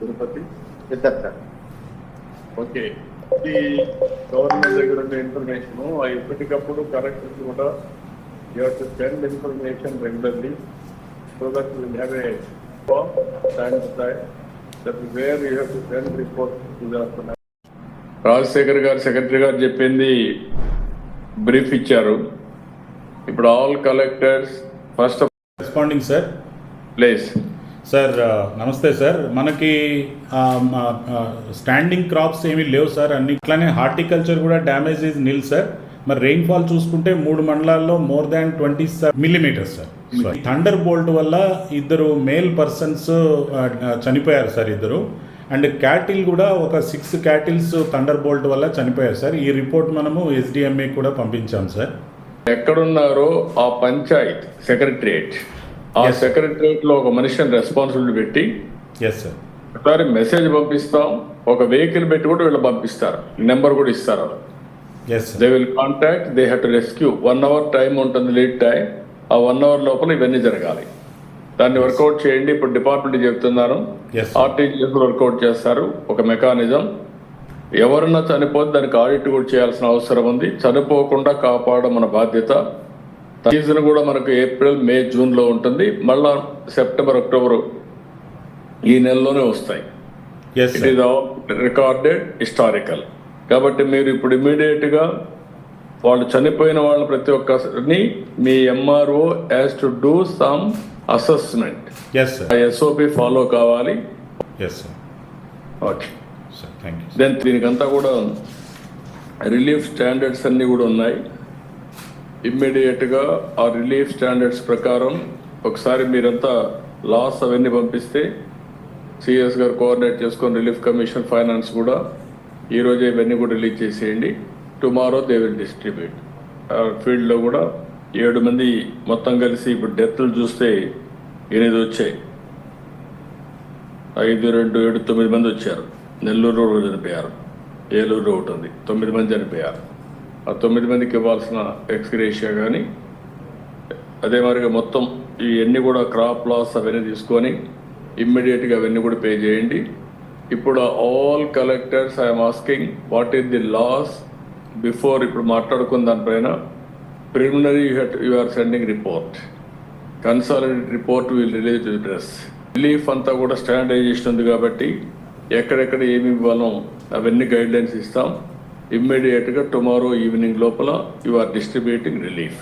తిరుపతి ఇద్దరు sir okay. ఈ government దగ్గర ఉన్న ఇన్ఫర్మేషన్ ఎప్పటికప్పుడు కరెక్ట్ కూడా you to send information regularly so that will have a time to time that where you to send report to Rajasekhar garu secretary garu చెప్పింది brief ఇచ్చారు. ఇప్పుడు all collectors first responding sir place sir నమస్తే sir. మనకి standing crops ఏమీ లేవు sir. అన్ని ఇట్లానే horticulture కూడా డ్యామేజ్ ఇస్ నిల్ సార్. మరి రెయిన్ఫాల్ చూసుకుంటే మూడు మండలాల్లో more than twenty millimetres sir. Thunder bolt వల్ల ఇద్దరు మేల్ పర్సన్స్ చనిపోయారు సార్ ఇద్దరు. అండ్ క్యాటిల్ కూడా ఒక సిక్స్ క్యాటిల్స్ థండర్ బోల్ట్ వల్ల చనిపోయారు సార్. ఈ రిపోర్ట్ మనము ఎస్డిఎంఏ కూడా పంపించాం సార్. ఎక్కడున్నారో ఆ పంచాయత్ సెక్రటరియేట్ ఆ. సెక్రటరియేట్లో ఒక మనిషిని రెస్పాన్సిబిలిటీ పెట్టి ఎస్ సార్ ఒకసారి మెసేజ్ పంపిస్తాం. ఒక వెహికల్ పెట్టి కూడా వీళ్ళు పంపిస్తారు. నెంబర్ కూడా ఇస్తారు they will contact they have to rescue one hour time ఉంటుంది లీడ్ టైం ఆ వన్ అవర్ లోపల ఇవన్నీ జరగాలి. దాన్ని వర్కౌట్ చేయండి. ఇప్పుడు డిపార్ట్మెంట్ చెప్తున్నాను Yes. ఆర్టీజీఎస్ వర్కౌట్ చేస్తారు. ఒక మెకానిజం ఎవరన్నా చనిపోతే దానికి ఆడిట్ కూడా చేయాల్సిన అవసరం ఉంది. చనిపోకుండా కాపాడడం మన బాధ్యత. సీజన్ కూడా మనకు ఏప్రిల్ మే జూన్లో ఉంటుంది. మళ్ళా సెప్టెంబర్ అక్టోబర్ ఈ నెలలోనే వస్తాయి. ఇట్ ఈస్ రికార్డెడ్ హిస్టారికల్ కాబట్టి మీరు ఇప్పుడు ఇమీడియట్గా వాళ్ళు చనిపోయిన వాళ్ళ ప్రతి ఒక్కరిని మీ MRO has to do some assessment SOP follow కావాలి. ఓకే దెన్ దీనికంతా కూడా రిలీఫ్ స్టాండర్డ్స్ అన్నీ కూడా ఉన్నాయి. ఇమ్మీడియట్గా ఆ రిలీఫ్ స్టాండర్డ్స్ ప్రకారం ఒకసారి మీరంతా లాస్ అవన్నీ పంపిస్తే సిఎస్ గారు కోఆర్డినేట్ చేసుకొని రిలీఫ్ కమిషన్ ఫైనాన్స్ కూడా ఈరోజే ఇవన్నీ కూడా రిలీజ్ చేసేయండి. Tomorrow they will distribute. ఫీల్డ్లో కూడా ఏడు మంది మొత్తం కలిసి ఇప్పుడు డెత్లు చూస్తే ఎనిమిది వచ్చాయి. ఐదు రెండు ఏడు తొమ్మిది మంది వచ్చారు. నెల్లూరు చనిపోయారు. ఏలూరు ఒకటి ఉంది. తొమ్మిది మంది చనిపోయారు. ఆ తొమ్మిది మందికి ఇవ్వాల్సిన ఎక్స్గ్రేషియా కానీ అదే మరిగా మొత్తం ఇవన్నీ కూడా క్రాప్ లాస్ అవన్నీ తీసుకొని ఇమ్మీడియట్గా అవన్నీ కూడా పే చేయండి. ఇప్పుడు all collectors I'm asking what is the loss before ఇప్పుడు మాట్లాడుకున్న దానిపైన preliminary you are sending report. Consolidate report will release dress. Relief అంతా కూడా స్టాండర్డైజేషన్ ఉంది కాబట్టి ఎక్కడెక్కడ ఏమి ఇవ్వాలో అవన్నీ గైడ్ లైన్స్ ఇస్తాం. ఇమ్మీడియట్గా టుమారో ఈవినింగ్ లోపల యు ఆర్ డిస్ట్రిబ్యూటింగ్ రిలీఫ్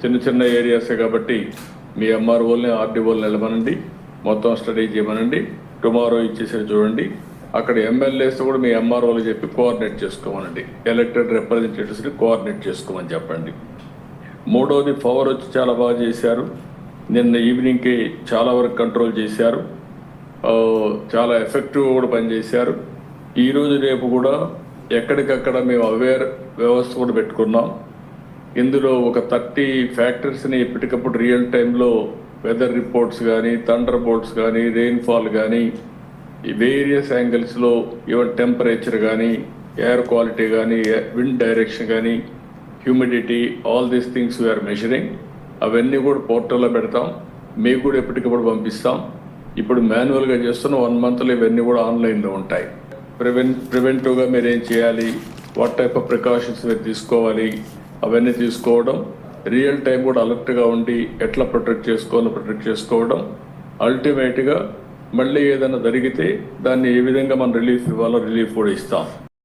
చిన్న చిన్న ఏరియాసే కాబట్టి మీ ఎంఆర్ఓల్ని ఆర్డీఓల్ని నిలమనండి మొత్తం స్టడీ చేయమనండి. టుమారో ఇచ్చేసరి చూడండి. అక్కడ ఎమ్మెల్యేస్ కూడా మీ ఎంఆర్ఓలు చెప్పి కోఆర్డినేట్ చేసుకోమనండి. ఎలక్టెడ్ రిప్రజెంటేటివ్స్ని కోఆర్డినేట్ చేసుకోమని చెప్పండి. మూడోది పవర్ వచ్చి చాలా బాగా చేశారు. నిన్న ఈవినింగ్కి చాలా వరకు కంట్రోల్ చేశారు. చాలా ఎఫెక్టివ్ కూడా పనిచేశారు. ఈరోజు రేపు కూడా ఎక్కడికక్కడ మేము అవేర్ వ్యవస్థ కూడా పెట్టుకున్నాం. ఇందులో ఒక థర్టీ ఫ్యాక్టరీస్ని ఎప్పటికప్పుడు రియల్ టైంలో వెదర్ రిపోర్ట్స్ కానీ థండర్ బోల్ట్స్ కానీ రెయిన్ఫాల్ కానీ ఈ వేరియస్ యాంగిల్స్లో ఈవెన్ టెంపరేచర్ కానీ ఎయిర్ క్వాలిటీ కానీ విండ్ డైరెక్షన్ కానీ humidity all these things we are measuring అవన్నీ కూడా పోర్టల్లో పెడతాం. మీకు కూడా ఎప్పటికప్పుడు పంపిస్తాం. ఇప్పుడు మాన్యువల్గా చేస్తున్న వన్ మంత్లో ఇవన్నీ కూడా ఆన్లైన్లో ఉంటాయి. ప్రివెన్ ప్రివెంటివ్గా మీరు ఏం చేయాలి? వాట్ టైప్ ఆఫ్ ప్రికాషన్స్ మీరు తీసుకోవాలి? అవన్నీ తీసుకోవడం రియల్ టైం కూడా అలర్ట్గా ఉండి ఎట్లా ప్రొటెక్ట్ చేసుకోవాలో ప్రొటెక్ట్ చేసుకోవడం అల్టిమేట్గా మళ్ళీ ఏదైనా జరిగితే దాన్ని ఏ విధంగా మనం రిలీఫ్ ఇవ్వాలో రిలీఫ్ కూడా ఇస్తాం.